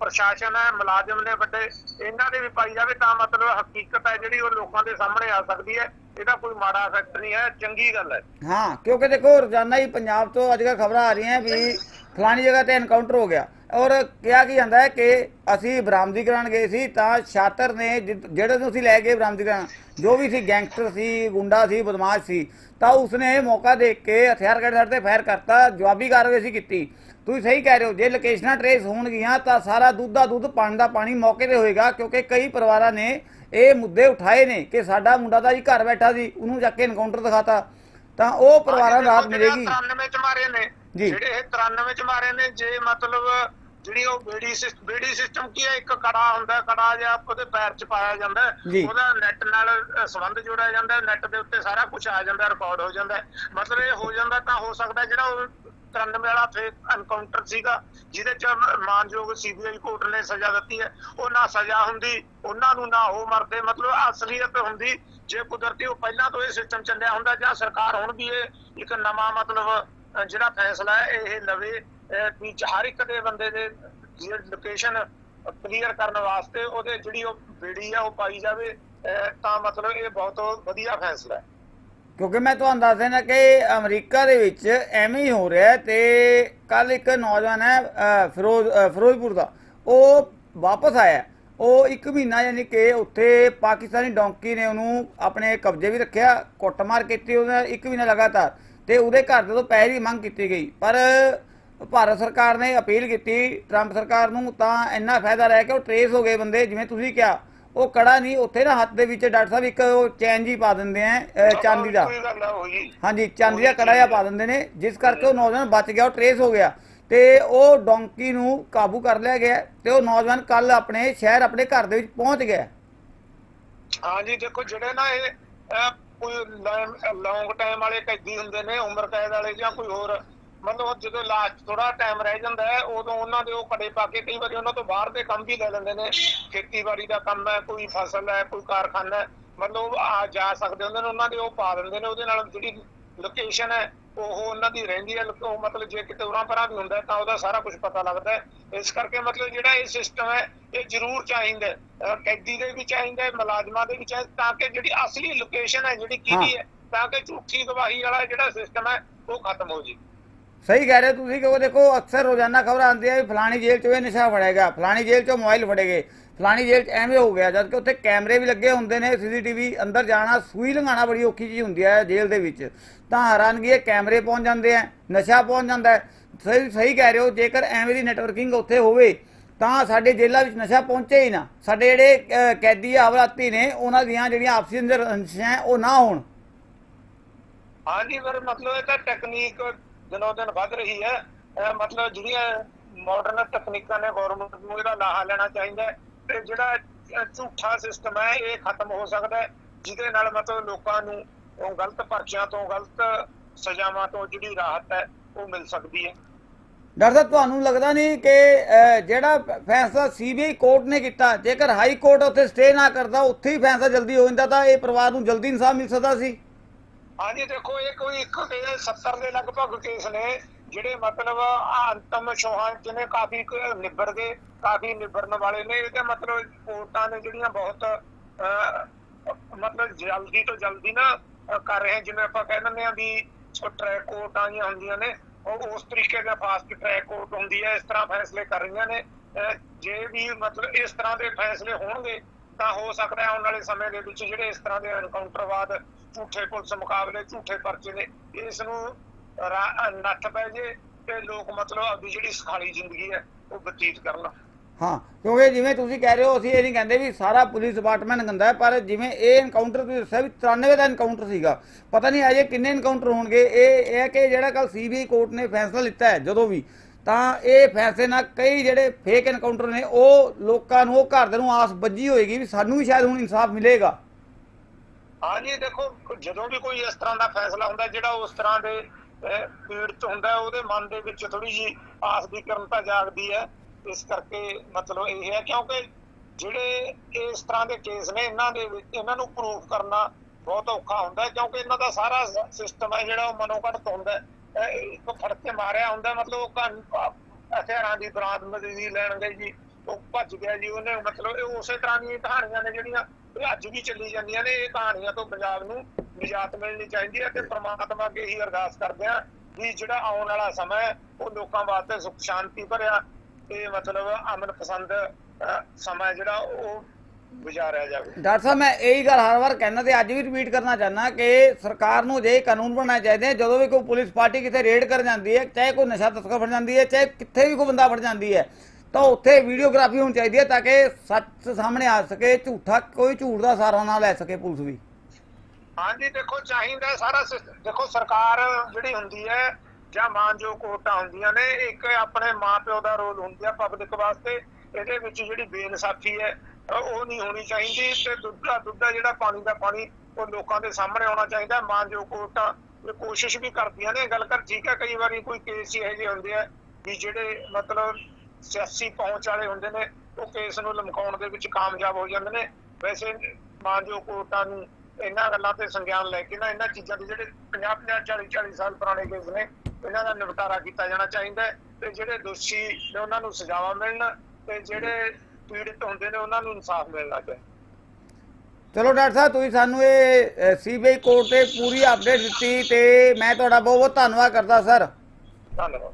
ਪ੍ਰਸ਼ਾਸਨ ਹੈ, ਮੁਲਾਜ਼ਮ ਨੇ ਵੱਡੇ, ਇਹਨਾਂ ਦੇ ਵੀ ਪਾਈ ਜਾਵੇ ਤਾਂ ਮਤਲਬ ਹਕੀਕਤ ਹੈ ਜਿਹੜੀ ਉਹ ਲੋਕਾਂ ਦੇ ਸਾਹਮਣੇ ਆ ਸਕਦੀ ਹੈ, ਇਹਦਾ ਕੋਈ ਮਾੜਾ ਇਫੈਕਟ ਨਹੀਂ ਹੈ, ਚੰਗੀ ਗੱਲ ਹੈ। ਹਾਂ, ਕਿਉਂਕਿ ਦੇਖੋ, ਰੋਜ਼ਾਨਾ ਹੀ ਪੰਜਾਬ ਤੋਂ ਅੱਜ ਕੱਲ੍ਹ ਖਬਰਾਂ ਆ ਰਹੀਆਂ ਵੀ ਫਲਾਣੀ ਜਗ੍ਹਾ ਤੇ ਐਨਕਾਊਂਟਰ ਹੋ ਗਿਆ। ਔਰ ਕਿਹਾ ਕੀ ਜਾਂਦਾ ਹੈ ਕਿ ਅਸੀਂ ਬਰਾਮਦੀ ਕਰਾਉਣ ਗਏ ਸੀ, ਤਾਂ ਛਾਤਰ ਨੇ ਜਿਹੜੇ ਨੂੰ ਅਸੀਂ ਲੈ ਗਏ ਬਰਾਮਦੀ ਕਰਾਉਣ, ਜੋ ਵੀ ਸੀ, ਗੈਂਗਸਟਰ ਸੀ, ਗੁੰਡਾ ਸੀ, ਬਦਮਾਸ਼ ਸੀ, ਤਾਂ ਉਸਨੇ ਮੌਕਾ ਦੇਖ ਕੇ ਹਥਿਆਰ ਕੱਢ ਸਾਡੇ ਤੇ ਫਾਇਰ ਕਰਤਾ, ਜਵਾਬੀ ਕਾਰਵਾਈ ਸੀ ਕੀਤੀ। ਤੁਸੀਂ ਸਹੀ ਕਹਿ ਰਹੇ ਹੋ ਜੇ ਲੋਕੇਸ਼ਨਾਂ ਟਰੇਸ ਹੋਣਗੀਆਂ ਤਾਂ ਸਾਰਾ ਦੁੱਧ ਦਾ ਦੁੱਧ ਪਾਣੀ ਦਾ ਪਾਣੀ ਮੌਕੇ ਤੇ ਹੋਏਗਾ ਕਿਉਂਕਿ ਕਈ ਪਰਿਵਾਰਾਂ ਨੇ ਇਹ ਮੁੱਦੇ ਉਠਾਏ ਨੇ ਕਿ ਸਾਡਾ ਮੁੰਡਾ ਤਾਂ ਜੀ ਘਰ ਬੈਠਾ ਸੀ ਉਹਨੂੰ ਜਾ ਕੇ ਐਨਕਾਊਂਟਰ ਦਿਖਾਤਾ ਤਾਂ ਉਹ ਪਰਿਵਾਰਾਂ ਨੂੰ ਰਾਹਤ ਮਿਲੇਗੀ 93 ਚ ਮਾਰੇ ਨੇ। ਜਿਹੜੇ ਇਹ 93 ਚ ਮਾਰੇ ਨੇ ਜੇ ਮਤਲਬ ਜਿਹੜੀ ਉਹ ਬੇੜੀ ਬੇੜੀ ਸਿਸਟਮ ਕੀ ਹੈ ਇੱਕ ਕੜਾ ਹੁੰਦਾ ਕੜਾ ਜਾਂ ਉਹਦੇ ਪੈਰ ਚ ਪਾਇਆ ਜਾਂਦਾ। ਉਹਦਾ ਨੈਟ ਨਾਲ ਸੰਬੰਧ ਜੋੜਿਆ ਜਾਂਦਾ ਨੈਟ ਦੇ ਉੱਤੇ ਸਾਰਾ ਕੁਝ ਆ ਜਾਂਦਾ ਰਿਕਾਰਡ ਹੋ ਜਾਂਦਾ। ਮਤਲਬ ਇਹ ਹੋ ਜਾਂਦਾ ਤਾਂ ਹੋ ਸਕਦਾ ਜਿਹੜਾ ਉਹ 93 ਵਾਲਾ ਫੇਕ ਐਨਕਾਊਂਟਰ ਸੀਗਾ, ਜਿਹਦੇ ਚ ਮਾਨਯੋਗ ਸੀਬੀਆਈ ਕੋਰਟ ਨੇ ਸਜ਼ਾ ਦਿੱਤੀ ਹੈ। ਉਹ ਨਾ ਸਜ਼ਾ ਹੁੰਦੀ, ਉਹਨਾਂ ਨੂੰ ਨਾ ਉਹ ਮਰਦੇ, ਮਤਲਬ ਅਸਲੀਅਤ ਹੁੰਦੀ, ਜੇ ਕੁਦਰਤੀ ਉਹ ਪਹਿਲਾਂ ਤੋਂ ਇਹ ਸਿਸਟਮ ਚੱਲਿਆ ਹੁੰਦਾ, ਜਾਂ ਸਰਕਾਰ ਹੁਣ ਵੀ ਇਹ ਇੱਕ ਨਵਾਂ ਮਤਲਬ ਜਿਹੜਾ ਫੈਸਲਾ ਹੈ, ਇਹ ਲਵੇ ਵੀ ਹਰ ਇੱਕ ਦੇ ਬੰਦੇ ਦੇ ਲੋਕੇਸ਼ਨ ਕਲੀਅਰ ਕਰਨ ਵਾਸਤੇ ਉਹਦੇ ਜਿਹੜੀ ਉਹ ਬੇੜੀ ਆ, ਉਹ ਪਾਈ ਜਾਵੇ ਤਾਂ ਮਤਲਬ ਇਹ ਬਹੁਤ ਵਧੀਆ ਫੈਸਲਾ ਹੈ। ਕਿਉਂਕਿ ਮੈਂ ਤੁਹਾਨੂੰ ਦੱਸ ਦੇਣਾ ਕਿ ਅਮਰੀਕਾ ਦੇ ਵਿੱਚ ਐਵੇਂ ਹੀ ਹੋ ਰਿਹਾ ਹੈ ਤੇ ਕੱਲ ਇੱਕ ਨੌਜਵਾਨ ਹੈ ਫਿਰੋਜ਼ ਫਿਰੋਜ਼ਪੁਰ ਦਾ। ਉਹ ਵਾਪਸ ਆਇਆ। ਉਹ ਇੱਕ ਮਹੀਨਾ ਯਾਨੀ ਕਿ ਉੱਥੇ ਪਾਕਿਸਤਾਨੀ ਡੌਂਕੀ ਨੇ ਉਹਨੂੰ ਆਪਣੇ ਕਬਜ਼ੇ ਵੀ ਰੱਖਿਆ, ਕੁੱਟਮਾਰ ਕੀਤੀ ਉਹਨੇ ਇੱਕ ਮਹੀਨਾ ਲਗਾਤਾਰ। ਤੇ ਉਹਦੇ ਘਰ ਦੇ ਤੋਂ ਪੈਸੇ ਦੀ ਮੰਗ ਕੀਤੀ ਗਈ। ਪਰ ਭਾਰਤ ਸਰਕਾਰ ਨੇ ਅਪੀਲ ਕੀਤੀ, ਟਰੰਪ ਸਰਕਾਰ ਨੂੰ ਤਾਂ ਇੰਨਾ ਫਾਇਦਾ ਰਹਿ ਕਿ ਉਹ ਟਰੇਸ ਹੋ ਗਏ ਬੰਦੇ, ਜਿਵੇਂ ਤੁਸੀਂ ਕਿਹਾ। ਉਹ ਕੜਾ ਨਹੀਂ ਉੱਥੇ ਨਾ ਹੱਥ ਦੇ ਵਿੱਚ ਡਾਕਟਰ ਸਾਹਿਬ ਇੱਕ ਉਹ ਚੈਨ ਜੀ ਪਾ ਦਿੰਦੇ ਆ ਚਾਂਦੀ ਦਾ। ਕੋਈ ਗੱਲ ਹੈ ਹੋਈ ਹਾਂਜੀ ਚਾਂਦੀ ਦਾ ਕੜਾ ਜਿਹਾ ਪਾ ਦਿੰਦੇ ਨੇ ਜਿਸ ਕਰਕੇ ਉਹ ਨੌਜਵਾਨ ਬਚ ਗਿਆ ਉਹ ਟਰੇਸ ਹੋ ਗਿਆ। ਤੇ ਉਹ ਡੋਂਕੀ ਨੂੰ ਕਾਬੂ ਕਰ ਲਿਆ ਗਿਆ ਤੇ ਉਹ ਨੌਜਵਾਨ ਕੱਲ ਆਪਣੇ ਸ਼ਹਿਰ ਆਪਣੇ ਘਰ ਦੇ ਵਿੱਚ ਪਹੁੰਚ ਗਿਆ। ਹਾਂਜੀ ਦੇਖੋ ਜਿਹੜੇ ਨਾ ਇਹ ਕੋਈ ਲੌਂਗ ਟਾਈਮ ਵਾਲੇ ਕੈਦੀ ਹੁੰਦੇ ਨੇ ਉਮਰ ਕੈਦ ਵਾਲੇ ਜਾਂ ਕੋਈ ਹੋਰ ਮਤਲਬ ਜਦੋਂ ਲਾਸਟ ਥੋੜਾ ਟਾਈਮ ਰਹਿ ਜਾਂਦਾ ਹੈ ਉਦੋਂ ਉਹਨਾਂ ਦੇ ਉਹ ਕੜੇ ਪਾ ਕੇ ਕਈ ਵਾਰੀ ਉਹਨਾਂ ਤੋਂ ਬਾਹਰ ਦੇ ਕੰਮ ਵੀ ਲੈ ਲੈਂਦੇ ਨੇ। ਖੇਤੀਬਾੜੀ ਦਾ ਕੰਮ ਹੈ ਕੋਈ ਫਸਲ ਹੈ ਕੋਈ ਕਾਰਖਾਨਾ ਹੈ ਮਤਲਬ ਆ ਜਾ ਸਕਦੇ ਹੁੰਦੇ ਨੇ ਉਹਨਾਂ ਦੇ ਉਹ ਪਾ ਦਿੰਦੇ ਨੇ ਉਹਦੇ ਨਾਲ ਜਿਹੜੀ ਲੋਕੇਸ਼ਨ ਹੈ ਉਹ ਉਹਨਾਂ ਦੀ ਰਹਿੰਦੀ ਹੈ ਉਹ ਮਤਲਬ ਜੇ ਕਿਤੇ ਉਰਾਂ ਪਰਾਂ ਵੀ ਹੁੰਦਾ ਤਾਂ ਉਹਦਾ ਸਾਰਾ ਕੁਝ ਪਤਾ ਲੱਗਦਾ ਹੈ। ਇਸ ਕਰਕੇ ਮਤਲਬ ਜਿਹੜਾ ਇਹ ਸਿਸਟਮ ਹੈ ਇਹ ਜ਼ਰੂਰ ਚਾਹੀਦਾ ਕੈਦੀ ਦੇ ਵੀ ਚਾਹੀਦਾ ਹੈ, ਮੁਲਾਜ਼ਮਾਂ ਦੇ ਵੀ ਚਾਹੀਦਾ ਤਾਂ ਕਿ ਜਿਹੜੀ ਅਸਲੀ ਲੋਕੇਸ਼ਨ ਹੈ ਜਿਹੜੀ ਕਿਹਦੀ ਹੈ ਤਾਂ ਕਿ ਝੂਠੀ ਗਵਾਹੀ ਵਾਲਾ ਜਿਹੜਾ ਸਿਸਟਮ ਹੈ ਉਹ ਖਤਮ ਹੋ ਜੇ ਸਹੀ ਕਹਿ ਰਹੇ ਹੋ ਤੁਸੀਂ ਕਿਉਂਕਿ ਦੇਖੋ ਅਕਸਰ ਰੋਜ਼ਾਨਾ ਖਬਰਾਂ ਆਉਂਦੀਆਂ ਵੀ ਫਲਾਣੀ ਜੇਲ੍ਹ 'ਚੋਂ ਇਹ ਨਸ਼ਾ ਫੜੇਗਾ, ਫਲਾਣੀ ਜੇਲ੍ਹ 'ਚੋਂ ਮੋਬਾਈਲ ਫੜੇਗੇ, ਫਲਾਣੀ ਜੇਲ੍ਹ 'ਚ ਐਵੇਂ ਹੋ ਗਿਆ ਜਦ ਕਿ ਉੱਥੇ ਕੈਮਰੇ ਵੀ ਲੱਗੇ ਹੁੰਦੇ ਨੇ, ਸੀਸੀਟੀਵੀ ਅੰਦਰ ਜਾਣਾ, ਸੂਈ ਲੰਘਾਣਾ ਬੜੀ ਔਖੀ ਚੀਜ਼ ਹੁੰਦੀ ਹੈ ਜੇਲ੍ਹ ਦੇ ਵਿੱਚ। ਤਾਂ ਹੈਰਾਨਗੀ ਹੈ ਕੈਮਰੇ ਪਹੁੰਚ ਜਾਂਦੇ ਆ, ਨਸ਼ਾ ਪਹੁੰਚ ਜਾਂਦਾ ਹੈ। ਸਹੀ ਸਹੀ ਕਹਿ ਰਹੇ ਹੋ, ਜੇਕਰ ਐਵੇਂ ਦੀ ਨੈਟਵਰਕਿੰਗ ਉੱਥੇ ਹੋਵੇ, ਤਾਂ ਸਾਡੇ ਜੇਲ੍ਹਾਂ ਵਿੱਚ ਨਸ਼ਾ ਪਹੁੰਚੇ ਹੀ ਨਾ। ਸਾਡੇ ਜਿਹੜੇ ਕੈਦੀ ਹਵਾਲਾਤੀ ਨੇ, ਉਹਨਾਂ ਦੀਆਂ ਜਿਹੜੀਆਂ ਆਪਸੀ ਅੰਦਰ ਰੰਜਿਸ਼ਾਂ ਉਹ ਨਾ ਹੋਣ। ਹਾਂਜੀ ਫਿਰ ਮਤਲਬ ਇਹ ਤਾਂ ਟੈਕਨੀਕ ਦਿਨੋਂ ਦਿਨ ਵੱਧ ਰਹੀ ਹੈ। ਮਤਲਬ ਜਿਹੜੀਆਂ ਮਾਡਰਨ ਤਕਨੀਕਾਂ ਨੇ ਗਵਰਨਮੈਂਟ ਨੂੰ ਇਹਦਾ ਲਾਹਾ ਲੈਣਾ ਚਾਹੀਦਾ ਤੇ ਜਿਹੜਾ ਅਹ, ਝੂਠਾ ਸਿਸਟਮ ਹੈ ਇਹ ਖਤਮ ਹੋ ਸਕਦਾ ਜਿਹਦੇ ਨਾਲ ਮਤਲਬ ਲੋਕਾਂ ਨੂੰ ਗਲਤ ਪਰਚਿਆਂ ਤੋਂ ਗਲਤ ਸਜ਼ਾਵਾਂ ਤੋਂ ਜਿਹੜੀ ਰਾਹਤ ਹੈ ਉਹ ਮਿਲ ਸਕਦੀ ਹੈ। ਡਾਕਟਰ ਸਾਹਿਬ ਤੁਹਾਨੂੰ ਲੱਗਦਾ ਨਹੀਂ ਕਿ ਜਿਹੜਾ ਫੈਸਲਾ ਸੀਬੀਆਈ ਕੋਰਟ ਨੇ ਕੀਤਾ ਜੇਕਰ ਹਾਈ ਕੋਰਟ ਉੱਥੇ ਸਟੇ ਨਾ ਕਰਦਾ ਉੱਥੇ ਹੀ ਫੈਸਲਾ ਜਲਦੀ ਹੋ ਜਾਂਦਾ ਤਾਂ ਇਹ ਪਰਿਵਾਰ ਨੂੰ ਜਲਦੀ ਇਨਸਾਫ ਮਿਲ ਸਕਦਾ ਸੀ? ਹਾਂਜੀ, ਦੇਖੋ, ਇਹ ਕੋਈ ਇੱਕ ਤੇ 70 ਦੇ ਲਗਭਗ ਕੇਸ ਨੇ, ਜਿਹੜੇ ਮਤਲਬ ਅੰਤਮ ਛੋਹਾਂ ਜਿਹਨੇ ਕਾਫੀ ਨਿਬੜ ਗਏ ਕਾਫੀ ਨਿਬੜਨ ਵਾਲੇ ਨੇ। ਇਹਦੇ ਮਤਲਬ ਕੋਰਟਾਂ ਨੇ ਜਿਹੜੀਆਂ ਬਹੁਤ ਮਤਲਬ ਜਲਦੀ ਤੋਂ ਜਲਦੀ ਨਾ ਕਰ ਰਹੇ ਜਿਵੇਂ ਆਪਾਂ ਕਹਿ ਦਿੰਦੇ ਆ ਵੀ ਟਰੈਕ ਕੋਰਟਾਂ ਜਿਹੀਆਂ ਹੁੰਦੀਆਂ ਨੇ, ਉਹ ਉਸ ਤਰੀਕੇ ਦਾ ਫਾਸਟ ਟਰੈਕ ਕੋਰਟ ਹੁੰਦੀ ਹੈ, ਇਸ ਤਰ੍ਹਾਂ ਫੈਸਲੇ ਕਰ ਰਹੀਆਂ ਨੇ। ਜੇ ਵੀ ਮਤਲਬ ਇਸ ਤਰ੍ਹਾਂ ਦੇ ਫੈਸਲੇ ਹੋਣਗੇ, ਤਾਂ ਹੋ ਸਕਦਾ ਹੈ ਆਉਣ ਵਾਲੇ ਸਮੇਂ ਦੇ ਵਿੱਚ ਜਿਹੜੇ ਇਸ ਤਰ੍ਹਾਂ ਦੇ ਐਨਕਾਊਂਟਰਵਾਦ ਝੂਠੇ ਪੁਲਿਸ ਮੁਕਾਬਲੇ, ਝੂਠੇ ਪਰਚੇ ਨੇ, ਇਸ ਨੂੰ ਨੱਥ ਪੈ ਜੇ ਤੇ ਲੋਕ ਮਤਲਬ ਆਪਣੀ ਜਿਹੜੀ ਸਖਾਲੀ ਜ਼ਿੰਦਗੀ ਹੈ, ਉਹ ਬਤੀਤ ਕਰਨ। ਹਾਂ, ਕਿਉਂਕਿ ਜਿਵੇਂ ਤੁਸੀਂ ਕਹਿ ਰਹੇ ਹੋ, ਅਸੀਂ ਇਹ ਨਹੀਂ ਕਹਿੰਦੇ ਵੀ ਸਾਰਾ ਪੁਲਿਸ ਡਿਪਾਰਟਮੈਂਟ ਗੰਦਾ ਪਰ ਜਿਵੇਂ ਇਹ ਐਨਕਾਊਂਟਰ ਤੁਸੀਂ ਦੱਸਿਆ ਵੀ 93 ਦਾ ਐਨਕਾਊਂਟਰ ਸੀਗਾ, ਪਤਾ ਨਹੀਂ ਅਜੇ ਕਿੰਨੇ ਐਨਕਾਊਂਟਰ ਹੋਣਗੇ, ਇਹ ਇਹ ਕਿ ਜਿਹੜਾ ਕੱਲ ਸੀਬੀਆਈ ਕੋਰਟ ਨੇ ਫੈਸਲਾ ਲਿੱਤਾ ਹੈ, ਜਦੋਂ ਵੀ, ਤਾਂ ਇਹ ਫੈਸਲੇ ਨਾਲ ਕਈ ਜਿਹੜੇ ਫੇਕ ਇਨਕਾਊਂਟਰ ਨੇ, ਉਹ ਲੋਕਾਂ ਨੂੰ, ਉਹ ਘਰ ਦੇ ਨੂੰ ਆਸ ਬੱਜੀ ਹੋਏਗੀ ਵੀ ਸਾਨੂੰ ਵੀ ਸ਼ਾਇਦ ਹੁਣ ਇਨਸਾਫ ਮਿਲੇਗਾ। ਹਾਂਜੀ, ਦੇਖੋ, ਜਦੋਂ ਵੀ ਕੋਈ ਇਸ ਤਰ੍ਹਾਂ ਦਾ ਫੈਸਲਾ ਹੁੰਦਾ, ਜਿਹੜਾ ਉਸ ਤਰ੍ਹਾਂ ਦੇ ਪੀੜਤ ਹੁੰਦਾ ਉਹਦੇ ਮਨ ਦੇ ਵਿੱਚ ਥੋੜੀ ਜੀ ਆਸ ਦੀ ਕਰਨਤਾ ਜਾਗਦੀ ਹੈ। ਇਸ ਕਰਕੇ ਮਤਲਬ ਇਹ ਹੈ, ਕਿਉਂਕਿ ਜਿਹੜੇ ਇਸ ਤਰ੍ਹਾਂ ਦੇ ਕੇਸ ਨੇ, ਇਹਨਾਂ ਦੇ ਇਹਨਾਂ ਨੂੰ ਪ੍ਰੂਫ ਕਰਨਾ ਬਹੁਤ ਔਖਾ ਹੁੰਦਾ ਕਿਉਂਕਿ ਇਹਨਾਂ ਦਾ ਸਾਰਾ ਸਿਸਟਮ ਹੈ, ਜਿਹੜਾ ਉਹ ਮਨੋਘੜਤ ਹੁੰਦਾ ਇੱਕ ਫੜ ਕੇ ਮਾਰਿਆ ਹੁੰਦਾ ਮਤਲਬ ਉਹ ਕਹਾਣੀ ਹਥਿਆਰਾਂ ਦੀ ਬਰਾਦਮਦੀ ਲੈਣ ਗਏ ਜੀ, ਉਹ ਭੱਜ ਗਿਆ ਜੀ, ਉਹਨੇ ਮਤਲਬ ਇਹ ਉਸੇ ਤਰ੍ਹਾਂ ਦੀਆਂ ਕਹਾਣੀਆਂ ਨੇ ਜਿਹੜੀਆਂ ਇਹ ਅੱਜ ਵੀ ਚੱਲੀ ਜਾਂਦੀਆਂ ਨੇ, ਇਹ ਕਹਾਣੀਆਂ ਤੋਂ ਪੰਜਾਬ ਨੂੰ ਨਿਜਾਤ ਮਿਲਣੀ ਚਾਹੀਦੀ ਹੈ ਤੇ ਪ੍ਰਮਾਤਮਾ ਅੱਗੇ ਹੀ ਅਰਦਾਸ ਕਰਦੇ ਆ ਵੀ ਜਿਹੜਾ ਆਉਣ ਵਾਲਾ ਸਮਾਂ ਉਹ ਲੋਕਾਂ ਵਾਸਤੇ ਸੁਖ ਸ਼ਾਂਤੀ ਭਰਿਆ ਤੇ ਮਤਲਬ ਅਮਨ ਪਸੰਦ ਸਮਾਂ ਜਿਹੜਾ ਉਹ ਗੁਜ਼ਾਰਿਆ ਜਾਵੇ। ਡਾਕਟਰ ਸਾਹਿਬ, ਮੈਂ ਇਹੀ ਗੱਲ ਹਰ ਵਾਰ ਕਹਿੰਦਾ ਤੇ ਅੱਜ ਵੀ ਰਿਪੀਟ ਕਰਨਾ ਚਾਹੁੰਦਾ ਕਿ ਸਰਕਾਰ ਨੂੰ ਜੇ ਕਾਨੂੰਨ ਬਣਾਉਣੇ ਚਾਹੀਦੇ ਜਦੋਂ ਵੀ ਕੋਈ ਪੁਲਿਸ ਪਾਰਟੀ ਕਿਤੇ ਰੇਡ ਕਰ ਜਾਂਦੀ ਹੈ, ਚਾਹੇ ਕੋਈ ਨਸ਼ਾ ਤਸਕਰ ਫੜ ਜਾਂਦੀ ਹੈ, ਚਾਹੇ ਕਿੱਥੇ ਵੀ ਕੋਈ ਬੰਦਾ ਫੜ ਜਾਂਦੀ ਹੈ ਤਾਂ ਉੱਥੇ ਵੀਡੀਓਗ੍ਰਾਫੀ ਹੋਣੀ ਚਾਹੀਦੀ ਹੈ ਤਾਂ ਕਿ ਸੱਚ ਸਾਹਮਣੇ ਆ ਸਕੇ, ਝੂਠਾ ਕੋਈ ਝੂਠ ਦਾ ਸਹਾਰਾ ਨਾ ਲੈ ਸਕੇ ਪੁਲਿਸ ਵੀ। ਹਾਂਜੀ, ਦੇਖੋ, ਚਾਹੀਦਾ ਸਾਰਾ ਦੇਖੋ, ਸਰਕਾਰ ਜਿਹੜੀ ਹੁੰਦੀ ਹੈ, ਜਾਂ ਮਾਨਜੋ ਕੋਰਟਾਂ ਹੁੰਦੀਆਂ ਨੇ, ਇੱਕ ਆਪਣੇ ਮਾਪਿਓ ਦਾ ਰੋਲ ਹੁੰਦੀ ਹੈ ਪਬਲਿਕ ਵਾਸਤੇ, ਇਹਦੇ ਵਿੱਚ ਜਿਹੜੀ ਬੇਇਨਸਾਫੀ ਹੈ ਉਹ ਨਹੀਂ ਹੋਣੀ ਚਾਹੀਦੀ, ਤੇ ਦੁੱਧਾ ਦੁੱਧਾ ਜਿਹੜਾ ਪਾਣੀ ਦਾ ਪਾਣੀ, ਉਹ ਲੋਕਾਂ ਦੇ ਸਾਹਮਣੇ ਆਉਣਾ ਚਾਹੀਦਾ ਮਾਨਜੋ ਕੋਰਟਾਂ ਕੋਸ਼ਿਸ਼ ਵੀ ਕਰਦੀਆਂ ਨੇ ਗੱਲ ਕਰ, ਠੀਕ ਹੈ, ਕਈ ਵਾਰੀ ਕੋਈ ਕੇਸ ਹੀ ਇਹੋ ਜਿਹੇ ਹੁੰਦੇ ਆ ਵੀ ਜਿਹੜੇ ਮਤਲਬ ਸਿਆਸੀ ਪਹੁੰਚ ਵਾਲੇ ਹੁੰਦੇ ਨੇ ਉਹ ਕੇਸ ਨੂੰ ਲਮਕਾਉਣ ਦੇ ਵਿੱਚ ਕਾਮਯਾਬ ਹੋ ਜਾਂਦੇ ਨੇ। ਵੈਸੇ ਮਾਨਜੋ ਕੋਰਟਾਂ ਨੂੰ ਇਹਨਾਂ ਗੱਲਾਂ ਤੇ ਸੰਗਿਆਨ ਲੈ ਕੇ ਨਾ ਇਹਨਾਂ ਚੀਜ਼ਾਂ ਦੇ ਜਿਹੜੇ 50 50 40 40 ਸਾਲ ਪੁਰਾਣੇ ਕੇਸ ਨੇ ਇਹਨਾਂ ਦਾ ਨਿਪਟਾਰਾ ਕੀਤਾ ਜਾਣਾ ਚਾਹੀਦਾ ਤੇ ਜਿਹੜੇ ਦੋਸ਼ੀ ਨੇ ਉਹਨਾਂ ਨੂੰ ਸਜ਼ਾਵਾਂ ਮਿਲਣ ਤੇ ਜਿਹੜੇ ਪੀੜਤ ਹੁੰਦੇ ਨੇ ਉਹਨਾਂ ਨੂੰ ਇਨਸਾਫ ਮਿਲਣਾ ਚਾਹੀਦਾ ਚਲੋ ਡਾਕਟਰ ਸਾਹਿਬ ਤੁਸੀਂ ਸਾਨੂੰ ਇਹ ਸੀਬੀਆਈ ਕੋਰਟ ਤੇ ਪੂਰੀ ਅਪਡੇਟ ਦਿੱਤੀ ਤੇ ਮੈਂ ਤੁਹਾਡਾ ਬਹੁਤ ਬਹੁਤ ਧੰਨਵਾਦ ਕਰਦਾ ਸਰ। ਧੰਨਵਾਦ।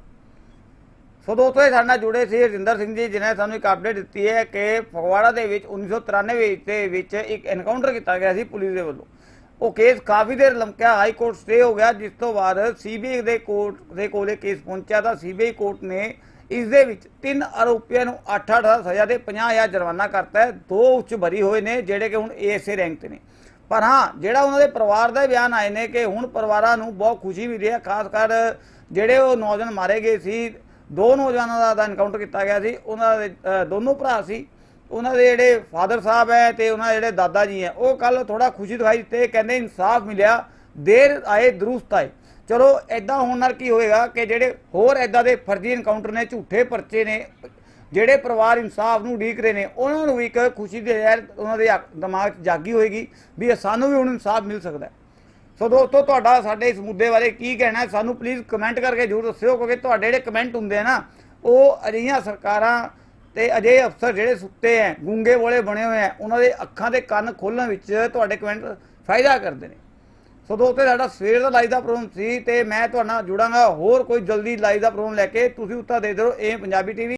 ਸੋ ਦੋਸਤੋ, ਇਹ ਸਾਡੇ ਨਾਲ ਜੁੜੇ ਸੀ ਰਜਿੰਦਰ ਸਿੰਘ ਜੀ, ਜਿਨ੍ਹਾਂ ਨੇ ਸਾਨੂੰ ਇੱਕ ਅਪਡੇਟ ਦਿੱਤੀ ਹੈ ਕਿ ਫਗਵਾੜਾ ਦੇ ਵਿੱਚ 1993 ਦੇ ਵਿੱਚ ਇੱਕ ਐਨਕਾਊਂਟਰ ਕੀਤਾ ਗਿਆ ਸੀ ਪੁਲਿਸ ਦੇ ਵੱਲੋਂ। ਉਹ ਕੇਸ ਕਾਫੀ ਦੇਰ ਲੰਕਿਆ ਹਾਈ ਕੋਰਟ ਸਟੇ ਹੋ ਗਿਆ, ਜਿਸ ਤੋਂ ਬਾਅਦ ਸੀਬੀਆਈ ਦੇ ਕੋਰਟ ਦੇ ਕੋਲੇ ਕੇਸ ਪਹੁੰਚਿਆ ਤਾਂ ਸੀਬੀਆਈ ਕੋਰਟ ਨੇ ਇਸ ਦੇ ਵਿੱਚ ਤਿੰਨ ਆਰੋਪੀਆਂ ਨੂੰ 8-8 ਸਾਲ ਸਜ਼ਾ ਦੇ 50000 ਜੁਰਮਾਨਾ ਕਰਤਾ ਹੈ। ਦੋ ਉੱਚ ਬਰੀ ਹੋਏ ਨੇ, ਜਿਹੜੇ ਕਿ ਹੁਣ ਏਐਸਏ ਰੈਂਕ ਤੇ ਨੇ। ਪਰ ਹਾਂ, ਜਿਹੜਾ ਉਹਨਾਂ ਦੇ ਪਰਿਵਾਰ ਦਾ ਬਿਆਨ ਆਏ ਨੇ ਕਿ ਹੁਣ ਪਰਿਵਾਰਾਂ ਨੂੰ ਬਹੁਤ ਖੁਸ਼ੀ ਵੀ ਹੈ, ਖਾਸ ਕਰ ਜਿਹੜੇ ਉਹ ਨੌਜਵਾਨ ਮਾਰੇ ਗਏ ਸੀ ਦੋ ਨੌਜਵਾਨਾਂ ਦਾ ਦਾ ਐਨਕਾਊਂਟਰ ਕੀਤਾ ਗਿਆ ਸੀ। ਉਹਨਾਂ ਦੇ ਦੋਨੋਂ ਭਰਾ ਸੀ। ਉਹਨਾਂ ਦੇ ਜਿਹੜੇ ਫਾਦਰ ਸਾਹਿਬ ਹੈ ਤੇ ਉਹਨਾਂ ਦੇ ਜਿਹੜੇ ਦਾਦਾ ਜੀ ਹੈ, ਉਹ ਕੱਲ ਥੋੜਾ ਖੁਸ਼ੀ ਦਿਖਾਈ ਦਿੱਤੇ ਕਹਿੰਦੇ ਇਨਸਾਫ ਮਿਲਿਆ, ਦੇਰ ਆਏ, ਦਰੁਸਤ ਆਏ। ਚਲੋ ਐਦਾਂ ਹੋਣ ਨਾਲ ਕੀ ਹੋਏਗਾ ਕਿ ਜਿਹੜੇ ਹੋਰ ਐਦਾਂ ਦੇ ਫਰਜ਼ੀ ਇਨਕਾਊਂਟਰ ਨੇ, ਝੂਠੇ ਪਰਚੇ ਨੇ, ਜਿਹੜੇ ਪਰਿਵਾਰ ਇਨਸਾਫ ਨੂੰ ਉਡੀਕ ਰਹੇ ਨੇ, ਉਹਨਾਂ ਨੂੰ ਵੀ ਇੱਕ ਖੁਸ਼ੀ ਦੇ ਯਾਰ ਉਹਨਾਂ ਦੇ ਅੱਖ- ਦਿਮਾਗ 'ਚ ਜਾਗੀ ਹੋਏਗੀ ਵੀ ਸਾਨੂੰ ਵੀ ਹੁਣ ਇਨਸਾਫ ਮਿਲ ਸਕਦਾ ਹੈ। ਸੋ ਦੋਸਤੋ, ਤੁਹਾਡਾ ਸਾਡੇ ਇਸ ਮੁੱਦੇ ਬਾਰੇ ਕੀ ਕਹਿਣਾ ਹੈ, ਸਾਨੂੰ ਪਲੀਜ਼ ਕਮੈਂਟ ਕਰਕੇ ਜ਼ਰੂਰ ਦੱਸਿਓ, ਕਿਉਂਕਿ ਤੁਹਾਡੇ ਜਿਹੜੇ ਕਮੈਂਟ ਹੁੰਦੇ ਆ ਨਾ, ਉਹ ਅਜਿਹੀਆਂ ਸਰਕਾਰਾਂ ਤੇ ਅਜਿਹੇ ਅਫਸਰ ਜਿਹੜੇ ਸੁੱਤੇ ਐ, ਗੂੰਗੇ ਬੋਲੇ ਬਣੇ ਹੋਏ ਐ, ਉਹਨਾਂ ਦੇ ਅੱਖਾਂ ਦੇ ਕੰਨ ਖੋਲਣ ਵਿੱਚ ਤੁਹਾਡੇ ਕਮੈਂਟ ਫਾਇਦਾ ਕਰਦੇ ਨੇ। ਸੋ ਦੋਸਤੋ ਸਾਡਾ ਸਵੇਰ ਦਾ ਲਾਈਵ ਦਾ ਪ੍ਰੋਗਰਾਮ ਸੀ ਤੇ ਮੈਂ ਤੁਹਾਡਾ ਜੁੜਾਂਗਾ, ਹੋਰ ਕੋਈ ਜਲਦੀ ਲਾਈਵ ਦਾ ਪ੍ਰੋਗਰਾਮ ਲੈ ਕੇ, ਤੁਸੀਂ ਉੱਤਾ ਦੇ ਦਿਓ, ਇਹ ਪੰਜਾਬੀ ਟੀਵੀ